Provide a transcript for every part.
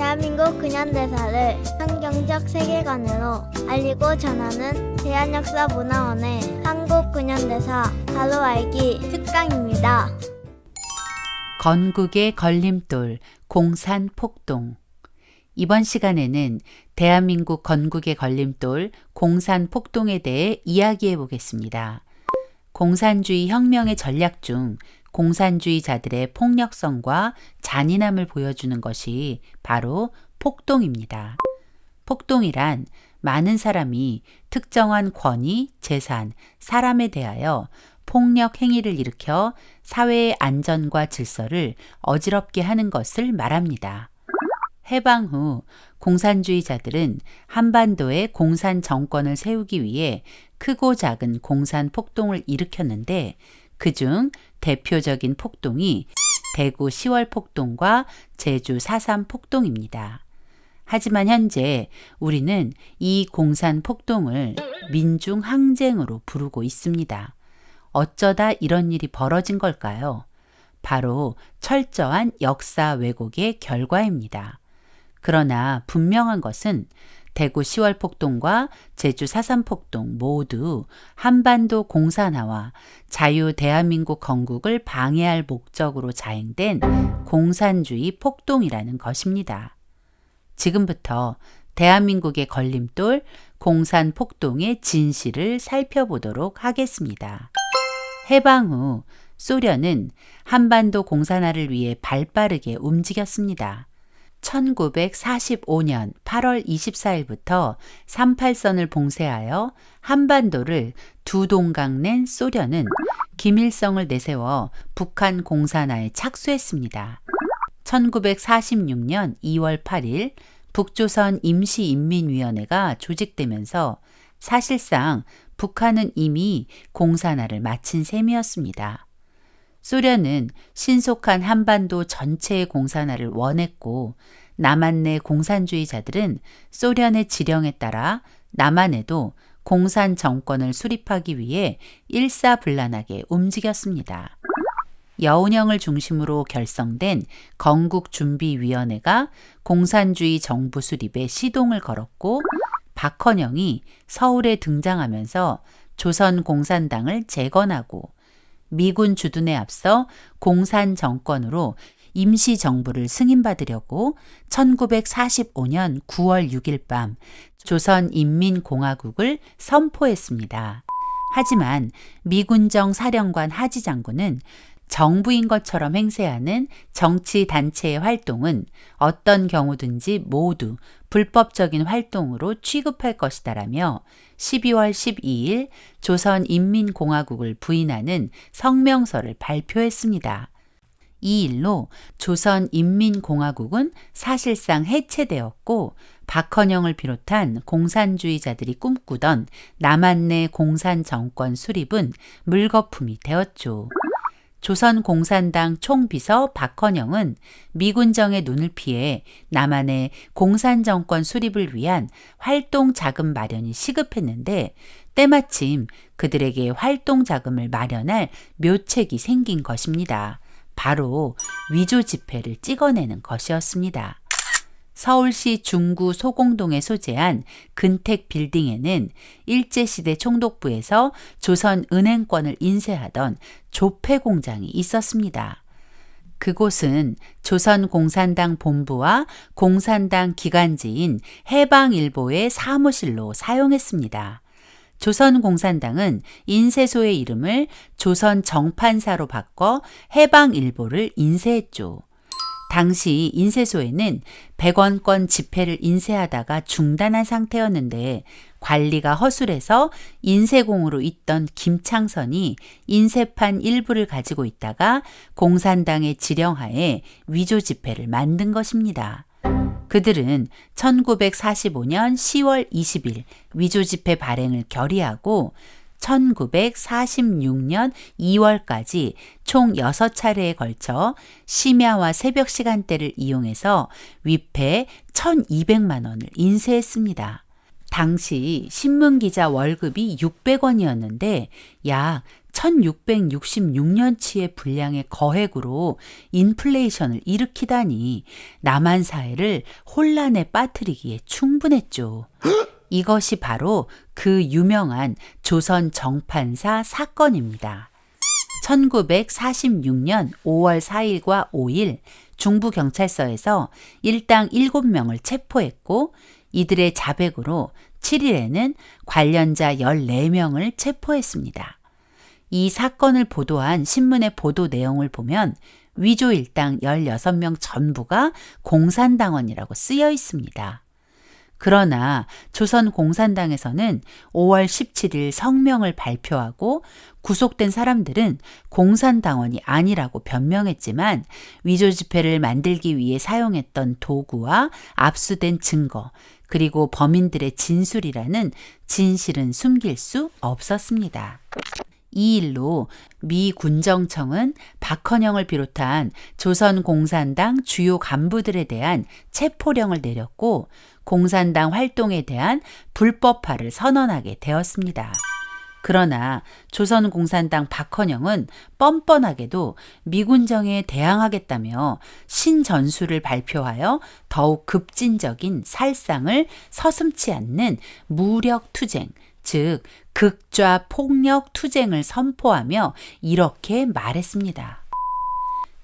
대한민국 근현대사를 환경적 세계관으로 알리고 전하는 대한역사문화원의 한국 근현대사 바로 알기 특강입니다. 건국의 걸림돌 공산 폭동 이번 시간에는 대한민국 건국의 걸림돌 공산 폭동에 대해 이야기해 보겠습니다. 공산주의 혁명의 전략 중 공산주의자들의 폭력성과 잔인함을 보여주는 것이 바로 폭동입니다. 폭동이란 많은 사람이 특정한 권위, 재산, 사람에 대하여 폭력 행위를 일으켜 사회의 안전과 질서를 어지럽게 하는 것을 말합니다. 해방 후 공산주의자들은 한반도에 공산 정권을 세우기 위해 크고 작은 공산 폭동을 일으켰는데 그중 대표적인 폭동이 대구 10월 폭동과 제주 4.3 폭동입니다. 하지만 현재 우리는 이 공산 폭동을 민중 항쟁으로 부르고 있습니다. 어쩌다 이런 일이 벌어진 걸까요? 바로 철저한 역사 왜곡의 결과입니다. 그러나 분명한 것은 대구 10월 폭동과 제주 4.3 폭동 모두 한반도 공산화와 자유 대한민국 건국을 방해할 목적으로 자행된 공산주의 폭동이라는 것입니다. 지금부터 대한민국의 걸림돌 공산 폭동의 진실을 살펴보도록 하겠습니다. 해방 후 소련은 한반도 공산화를 위해 발빠르게 움직였습니다. 1945년 8월 24일부터 38선을 봉쇄하여 한반도를 두 동강 낸 소련은 김일성을 내세워 북한 공산화에 착수했습니다. 1946년 2월 8일 북조선 임시인민위원회가 조직되면서 사실상 북한은 이미 공산화를 마친 셈이었습니다. 소련은 신속한 한반도 전체의 공산화를 원했고 남한 내 공산주의자들은 소련의 지령에 따라 남한에도 공산 정권을 수립하기 위해 일사불란하게 움직였습니다. 여운형을 중심으로 결성된 건국준비위원회가 공산주의 정부 수립에 시동을 걸었고 박헌영이 서울에 등장하면서 조선 공산당을 재건하고 미군 주둔에 앞서 공산 정권으로 임시 정부를 승인받으려고 1945년 9월 6일 밤 조선인민공화국을 선포했습니다. 하지만 미군정 사령관 하지 장군은 정부인 것처럼 행세하는 정치 단체의 활동은 어떤 경우든지 모두 불법적인 활동으로 취급할 것이다라며 12월 12일 조선인민공화국을 부인하는 성명서를 발표했습니다. 이 일로 조선인민공화국은 사실상 해체되었고 박헌영을 비롯한 공산주의자들이 꿈꾸던 남한 내 공산 정권 수립은 물거품이 되었죠. 조선공산당 총비서 박헌영은 미군정의 눈을 피해 남한의 공산정권 수립을 위한 활동 자금 마련이 시급했는데 때마침 그들에게 활동 자금을 마련할 묘책이 생긴 것입니다. 바로 위조 지폐를 찍어내는 것이었습니다. 서울시 중구 소공동에 소재한 근택 빌딩에는 일제시대 총독부에서 조선 은행권을 인쇄하던 조폐 공장이 있었습니다. 그곳은 조선공산당 본부와 공산당 기관지인 해방일보의 사무실로 사용했습니다. 조선공산당은 인쇄소의 이름을 조선정판사로 바꿔 해방일보를 인쇄했죠. 당시 인쇄소에는 100원권 지폐를 인쇄하다가 중단한 상태였는데 관리가 허술해서 인쇄공으로 있던 김창선이 인쇄판 일부를 가지고 있다가 공산당의 지령하에 위조 지폐를 만든 것입니다. 그들은 1945년 10월 20일 위조 지폐 발행을 결의하고 1946년 2월까지 총 6차례에 걸쳐 심야와 새벽 시간대를 이용해서 위패 1200만 원을 인쇄했습니다. 당시 신문 기자 월급이 600원이었는데 약 1666년치의 분량의 거액으로 인플레이션을 일으키다니 남한 사회를 혼란에 빠뜨리기에 충분했죠. 이것이 바로 그 유명한 조선 정판사 사건입니다. 1946년 5월 4일과 5일 중부경찰서에서 일당 7명을 체포했고 이들의 자백으로 7일에는 관련자 14명을 체포했습니다. 이 사건을 보도한 신문의 보도 내용을 보면 위조 일당 16명 전부가 공산당원이라고 쓰여 있습니다. 그러나 조선 공산당에서는 5월 17일 성명을 발표하고 구속된 사람들은 공산당원이 아니라고 변명했지만 위조 지폐를 만들기 위해 사용했던 도구와 압수된 증거 그리고 범인들의 진술이라는 진실은 숨길 수 없었습니다. 이 일로 미 군정청은 박헌영을 비롯한 조선 공산당 주요 간부들에 대한 체포령을 내렸고 공산당 활동에 대한 불법화를 선언하게 되었습니다. 그러나 조선 공산당 박헌영은 뻔뻔하게도 미군정에 대항하겠다며 신전술을 발표하여 더욱 급진적인 살상을 서슴치 않는 무력 투쟁, 즉 극좌 폭력 투쟁을 선포하며 이렇게 말했습니다.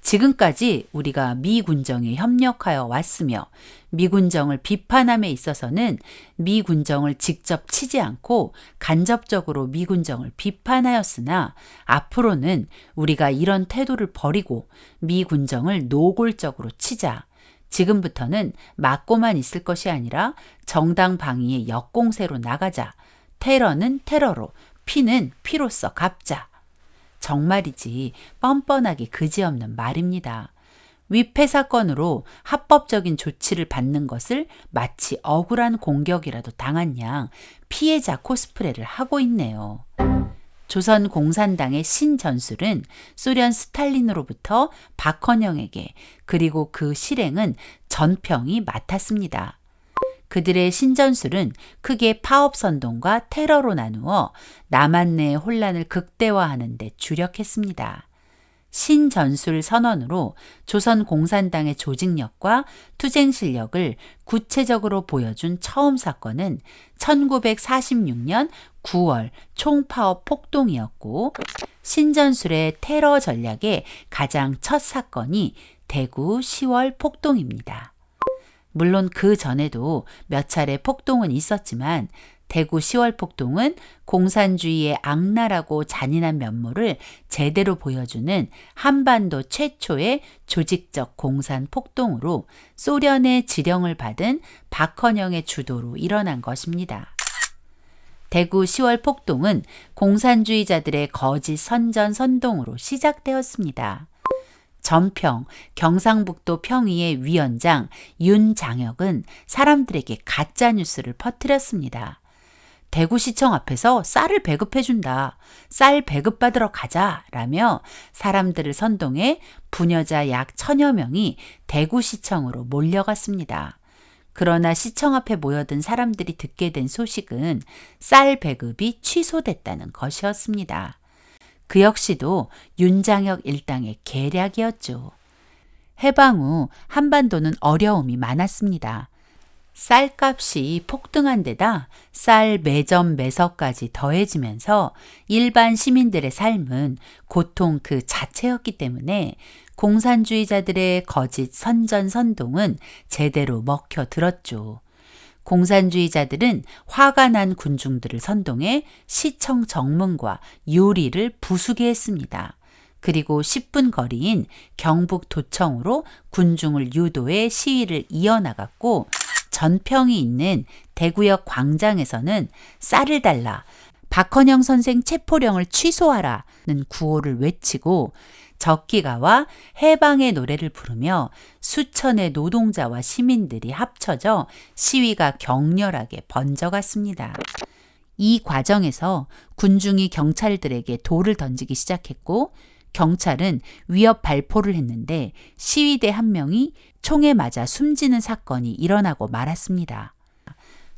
지금까지 우리가 미군정에 협력하여 왔으며 미군정을 비판함에 있어서는 미군정을 직접 치지 않고 간접적으로 미군정을 비판하였으나 앞으로는 우리가 이런 태도를 버리고 미군정을 노골적으로 치자. 지금부터는 맞고만 있을 것이 아니라 정당 방위의 역공세로 나가자. 테러는 테러로, 피는 피로써 갚자. 정말이지 뻔뻔하게 그지없는 말입니다. 위패 사건으로 합법적인 조치를 받는 것을 마치 억울한 공격이라도 당한 양 피해자 코스프레를 하고 있네요. 조선 공산당의 신전술은 소련 스탈린으로부터 박헌영에게 그리고 그 실행은 전평이 맡았습니다. 그들의 신전술은 크게 파업 선동과 테러로 나누어 남한 내의 혼란을 극대화하는 데 주력했습니다. 신전술 선언으로 조선 공산당의 조직력과 투쟁 실력을 구체적으로 보여준 처음 사건은 1946년 9월 총파업 폭동이었고 신전술의 테러 전략의 가장 첫 사건이 대구 10월 폭동입니다. 물론 그 전에도 몇 차례 폭동은 있었지만 대구 10월 폭동은 공산주의의 악랄하고 잔인한 면모를 제대로 보여주는 한반도 최초의 조직적 공산 폭동으로 소련의 지령을 받은 박헌영의 주도로 일어난 것입니다. 대구 10월 폭동은 공산주의자들의 거짓 선전 선동으로 시작되었습니다. 전평 경상북도 평의의 위원장 윤장혁은 사람들에게 가짜 뉴스를 퍼뜨렸습니다. 대구시청 앞에서 쌀을 배급해준다. 쌀 배급받으러 가자. 라며 사람들을 선동해 부녀자 약 천여 명이 대구시청으로 몰려갔습니다. 그러나 시청 앞에 모여든 사람들이 듣게 된 소식은 쌀 배급이 취소됐다는 것이었습니다. 그 역시도 윤장혁 일당의 계략이었죠. 해방 후 한반도는 어려움이 많았습니다. 쌀값이 폭등한 데다 쌀 매점 매석까지 더해지면서 일반 시민들의 삶은 고통 그 자체였기 때문에 공산주의자들의 거짓 선전 선동은 제대로 먹혀 들었죠. 공산주의자들은 화가 난 군중들을 선동해 시청 정문과 유리를 부수게 했습니다. 그리고 10분 거리인 경북 도청으로 군중을 유도해 시위를 이어나갔고 전평이 있는 대구역 광장에서는 쌀을 달라 박헌영 선생 체포령을 취소하라는 구호를 외치고 적기가와 해방의 노래를 부르며 수천의 노동자와 시민들이 합쳐져 시위가 격렬하게 번져갔습니다. 이 과정에서 군중이 경찰들에게 돌을 던지기 시작했고 경찰은 위협 발포를 했는데 시위대 한 명이 총에 맞아 숨지는 사건이 일어나고 말았습니다.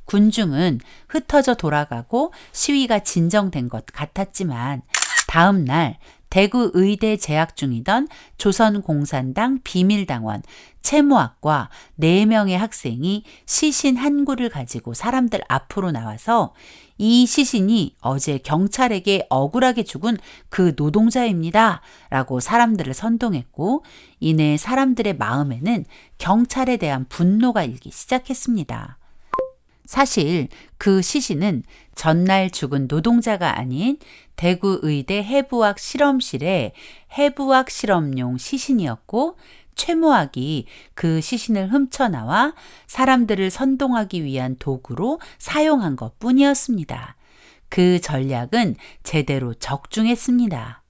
군중은 흩어져 돌아가고 시위가 진정된 것 같았지만 다음 날 대구 의대 재학 중이던 조선공산당 비밀당원 채모학과 4명의 학생이 시신 한 구를 가지고 사람들 앞으로 나와서 이 시신이 어제 경찰에게 억울하게 죽은 그 노동자입니다. 라고 사람들을 선동했고, 이내 사람들의 마음에는 경찰에 대한 분노가 일기 시작했습니다. 사실 그 시신은 전날 죽은 노동자가 아닌 대구 의대 해부학 실험실의 해부학 실험용 시신이었고 최모학이 그 시신을 훔쳐나와 사람들을 선동하기 위한 도구로 사용한 것 뿐이었습니다. 그 전략은 제대로 적중했습니다.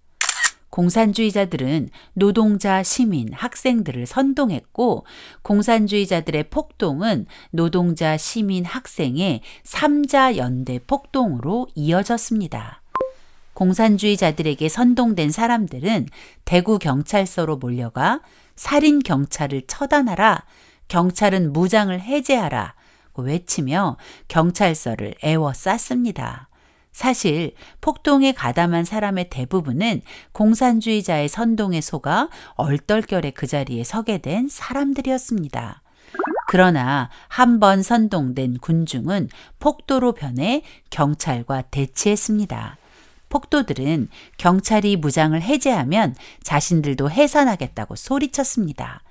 공산주의자들은 노동자, 시민, 학생들을 선동했고 공산주의자들의 폭동은 노동자, 시민, 학생의 삼자 연대 폭동으로 이어졌습니다. 공산주의자들에게 선동된 사람들은 대구 경찰서로 몰려가 살인 경찰을 처단하라, 경찰은 무장을 해제하라 외치며 경찰서를 애워쌌습니다. 사실 폭동에 가담한 사람의 대부분은 공산주의자의 선동에 속아 얼떨결에 그 자리에 서게 된 사람들이었습니다. 그러나 한 번 선동된 군중은 폭도로 변해 경찰과 대치했습니다. 폭도들은 경찰이 무장을 해제하면 자신들도 해산하겠다고 소리쳤습니다.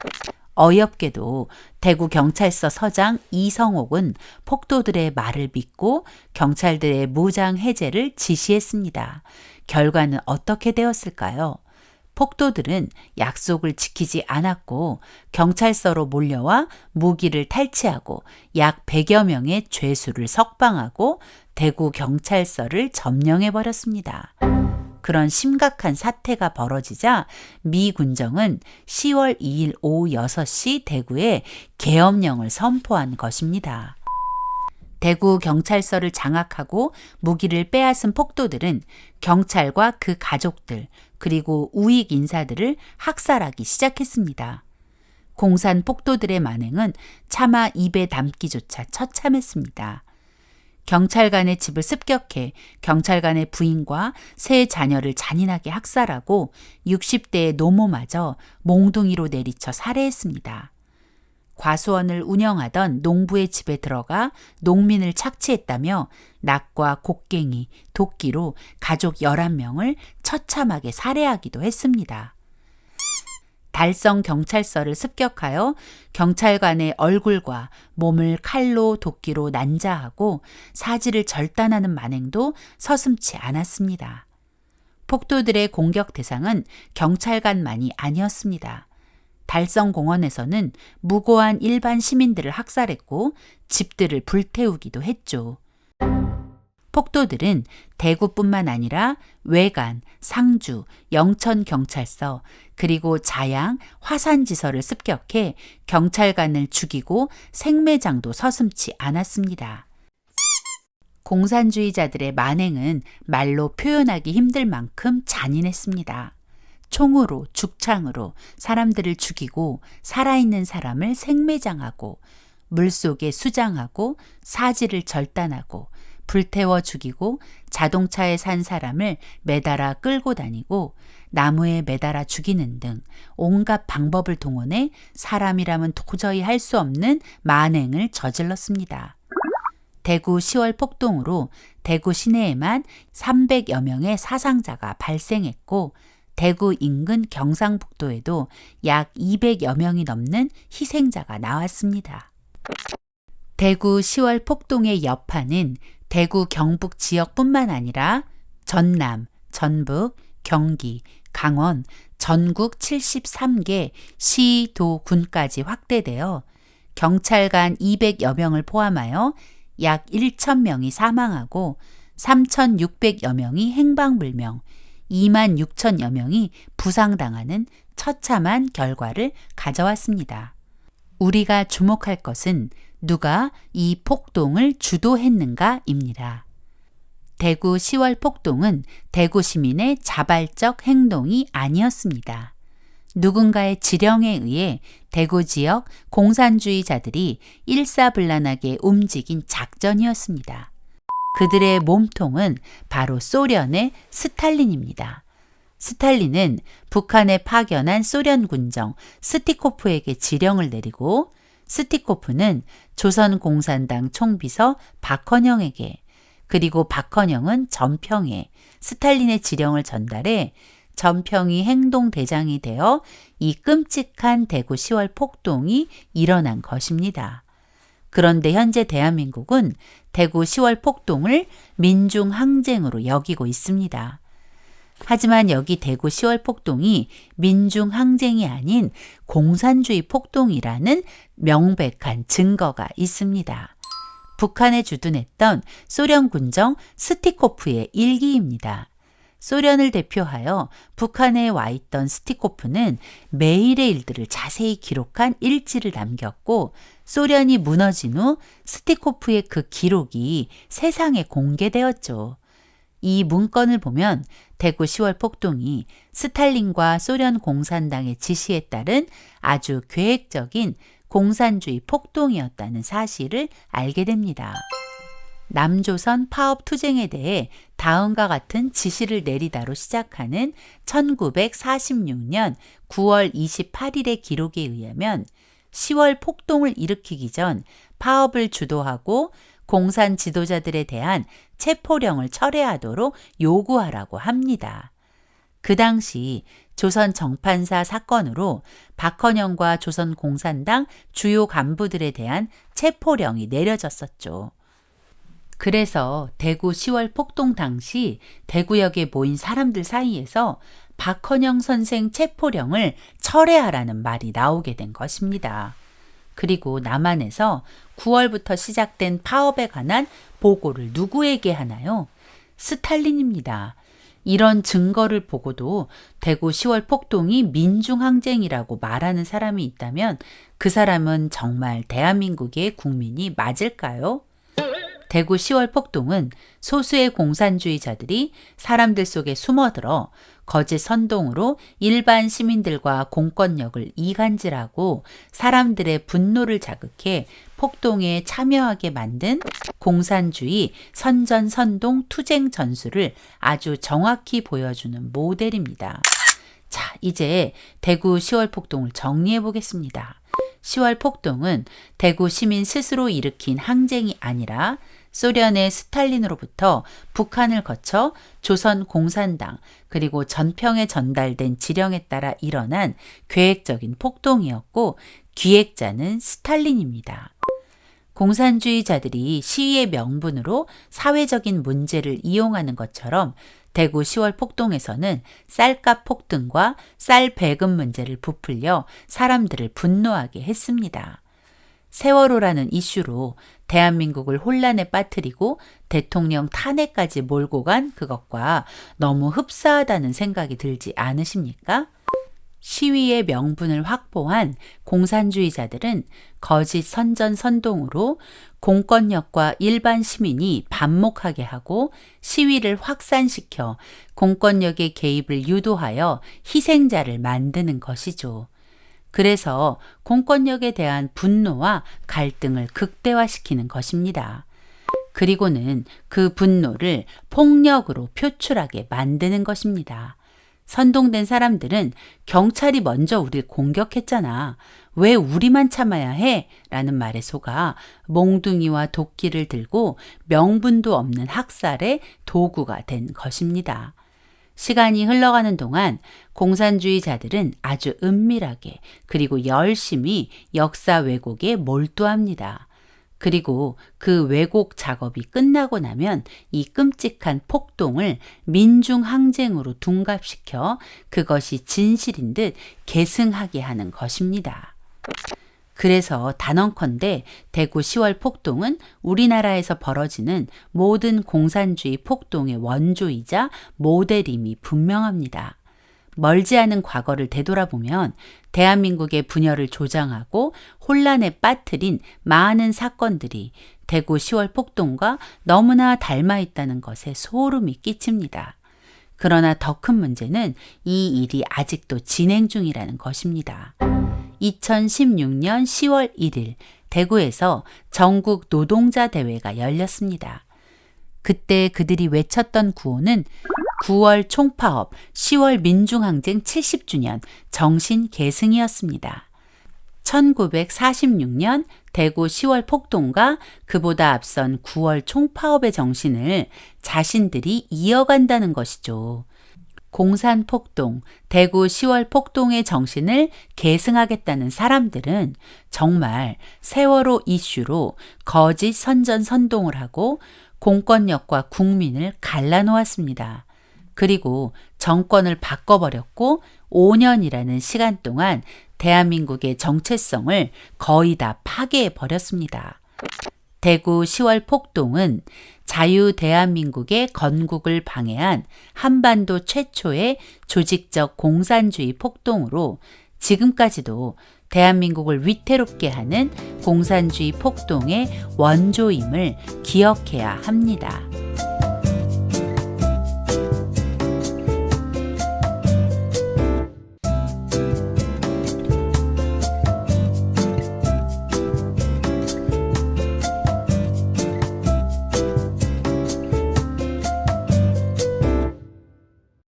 어이없게도 대구 경찰서 서장 이성옥은 폭도들의 말을 믿고 경찰들의 무장 해제를 지시했습니다. 결과는 어떻게 되었을까요? 폭도들은 약속을 지키지 않았고 경찰서로 몰려와 무기를 탈취하고 약 100여 명의 죄수를 석방하고 대구 경찰서를 점령해 버렸습니다. 그런 심각한 사태가 벌어지자 미 군정은 10월 2일 오후 6시 대구에 계엄령을 선포한 것입니다. 대구 경찰서를 장악하고 무기를 빼앗은 폭도들은 경찰과 그 가족들 그리고 우익 인사들을 학살하기 시작했습니다. 공산 폭도들의 만행은 차마 입에 담기조차 처참했습니다. 경찰관의 집을 습격해 경찰관의 부인과 세 자녀를 잔인하게 학살하고 60대의 노모마저 몽둥이로 내리쳐 살해했습니다. 과수원을 운영하던 농부의 집에 들어가 농민을 착취했다며 낙과 곡괭이, 도끼로 가족 11명을 처참하게 살해하기도 했습니다. 달성 경찰서를 습격하여 경찰관의 얼굴과 몸을 칼로 도끼로 난자하고 사지를 절단하는 만행도 서슴치 않았습니다. 폭도들의 공격 대상은 경찰관만이 아니었습니다. 달성공원에서는 무고한 일반 시민들을 학살했고 집들을 불태우기도 했죠. 폭도들은 대구뿐만 아니라 외관, 상주, 영천 경찰서, 그리고 자양, 화산지서를 습격해 경찰관을 죽이고 생매장도 서슴치 않았습니다. 공산주의자들의 만행은 말로 표현하기 힘들 만큼 잔인했습니다. 총으로, 죽창으로 사람들을 죽이고 살아있는 사람을 생매장하고 물속에 수장하고 사지를 절단하고 불태워 죽이고 자동차에 산 사람을 매달아 끌고 다니고 나무에 매달아 죽이는 등 온갖 방법을 동원해 사람이라면 도저히 할 수 없는 만행을 저질렀습니다. 대구 10월 폭동으로 대구 시내에만 300여 명의 사상자가 발생했고 대구 인근 경상북도에도 약 200여 명이 넘는 희생자가 나왔습니다. 대구 10월 폭동의 여파는 대구 경북 지역뿐만 아니라 전남, 전북, 경기, 강원, 전국 73개 시, 도, 군까지 확대되어 경찰관 200여 명을 포함하여 약 1,000명이 사망하고 3,600여 명이 행방불명, 2만 6천여 명이 부상당하는 처참한 결과를 가져왔습니다. 우리가 주목할 것은 누가 이 폭동을 주도했는가입니다. 대구 10월 폭동은 대구 시민의 자발적 행동이 아니었습니다. 누군가의 지령에 의해 대구 지역 공산주의자들이 일사불란하게 움직인 작전이었습니다. 그들의 몸통은 바로 소련의 스탈린입니다. 스탈린은 북한에 파견한 소련 군정 스티코프에게 지령을 내리고 스티코프는 조선공산당 총비서 박헌영에게 그리고 박헌영은 전평에 스탈린의 지령을 전달해 전평이 행동대장이 되어 이 끔찍한 대구 10월 폭동이 일어난 것입니다. 그런데 현재 대한민국은 대구 10월 폭동을 민중항쟁으로 여기고 있습니다. 하지만 여기 대구 10월 폭동이 민중 항쟁이 아닌 공산주의 폭동이라는 명백한 증거가 있습니다. 북한에 주둔했던 소련 군정 스티코프의 일기입니다. 소련을 대표하여 북한에 와 있던 스티코프는 매일의 일들을 자세히 기록한 일지를 남겼고 소련이 무너진 후 스티코프의 그 기록이 세상에 공개되었죠. 이 문건을 보면 대구 10월 폭동이 스탈린과 소련 공산당의 지시에 따른 아주 계획적인 공산주의 폭동이었다는 사실을 알게 됩니다. 남조선 파업 투쟁에 대해 다음과 같은 지시를 내리다로 시작하는 1946년 9월 28일의 기록에 의하면 10월 폭동을 일으키기 전 파업을 주도하고 공산 지도자들에 대한 체포령을 철회하도록 요구하라고 합니다. 그 당시 조선 정판사 사건으로 박헌영과 조선 공산당 주요 간부들에 대한 체포령이 내려졌었죠. 그래서 대구 10월 폭동 당시 대구역에 모인 사람들 사이에서 박헌영 선생 체포령을 철회하라는 말이 나오게 된 것입니다. 그리고 남한에서 9월부터 시작된 파업에 관한 보고를 누구에게 하나요? 스탈린입니다. 이런 증거를 보고도 대구 10월 폭동이 민중항쟁이라고 말하는 사람이 있다면 그 사람은 정말 대한민국의 국민이 맞을까요? 대구 10월 폭동은 소수의 공산주의자들이 사람들 속에 숨어들어 거짓 선동으로 일반 시민들과 공권력을 이간질하고 사람들의 분노를 자극해 폭동에 참여하게 만든 공산주의 선전선동 투쟁 전술을 아주 정확히 보여주는 모델입니다. 자, 이제 대구 10월 폭동을 정리해 보겠습니다. 10월 폭동은 대구 시민 스스로 일으킨 항쟁이 아니라 소련의 스탈린으로부터 북한을 거쳐 조선 공산당 그리고 전평에 전달된 지령에 따라 일어난 계획적인 폭동이었고 기획자는 스탈린입니다. 공산주의자들이 시위의 명분으로 사회적인 문제를 이용하는 것처럼 대구 10월 폭동에서는 쌀값 폭등과 쌀 배급 문제를 부풀려 사람들을 분노하게 했습니다. 세월호라는 이슈로 대한민국을 혼란에 빠뜨리고 대통령 탄핵까지 몰고 간 그것과 너무 흡사하다는 생각이 들지 않으십니까? 시위의 명분을 확보한 공산주의자들은 거짓 선전 선동으로 공권력과 일반 시민이 반목하게 하고 시위를 확산시켜 공권력의 개입을 유도하여 희생자를 만드는 것이죠. 그래서 공권력에 대한 분노와 갈등을 극대화시키는 것입니다. 그리고는 그 분노를 폭력으로 표출하게 만드는 것입니다. 선동된 사람들은 경찰이 먼저 우리를 공격했잖아. 왜 우리만 참아야 해? 라는 말에 속아 몽둥이와 도끼를 들고 명분도 없는 학살의 도구가 된 것입니다. 시간이 흘러가는 동안 공산주의자들은 아주 은밀하게 그리고 열심히 역사 왜곡에 몰두합니다. 그리고 그 왜곡 작업이 끝나고 나면 이 끔찍한 폭동을 민중항쟁으로 둔갑시켜 그것이 진실인 듯 계승하게 하는 것입니다. 그래서 단언컨대 대구 10월 폭동은 우리나라에서 벌어지는 모든 공산주의 폭동의 원조이자 모델임이 분명합니다. 멀지 않은 과거를 되돌아보면 대한민국의 분열을 조장하고 혼란에 빠뜨린 많은 사건들이 대구 10월 폭동과 너무나 닮아 있다는 것에 소름이 끼칩니다. 그러나 더 큰 문제는 이 일이 아직도 진행 중이라는 것입니다. 2016년 10월 1일 대구에서 전국 노동자 대회가 열렸습니다. 그때 그들이 외쳤던 구호는 9월 총파업, 10월 민중항쟁 70주년 정신 계승이었습니다. 1946년 대구 10월 폭동과 그보다 앞선 9월 총파업의 정신을 자신들이 이어간다는 것이죠. 공산 폭동, 대구 10월 폭동의 정신을 계승하겠다는 사람들은 정말 세월호 이슈로 거짓 선전 선동을 하고 공권력과 국민을 갈라놓았습니다. 그리고 정권을 바꿔버렸고 5년이라는 시간 동안 대한민국의 정체성을 거의 다 파괴해버렸습니다. 대구 10월 폭동은 자유 대한민국의 건국을 방해한 한반도 최초의 조직적 공산주의 폭동으로 지금까지도 대한민국을 위태롭게 하는 공산주의 폭동의 원조임을 기억해야 합니다.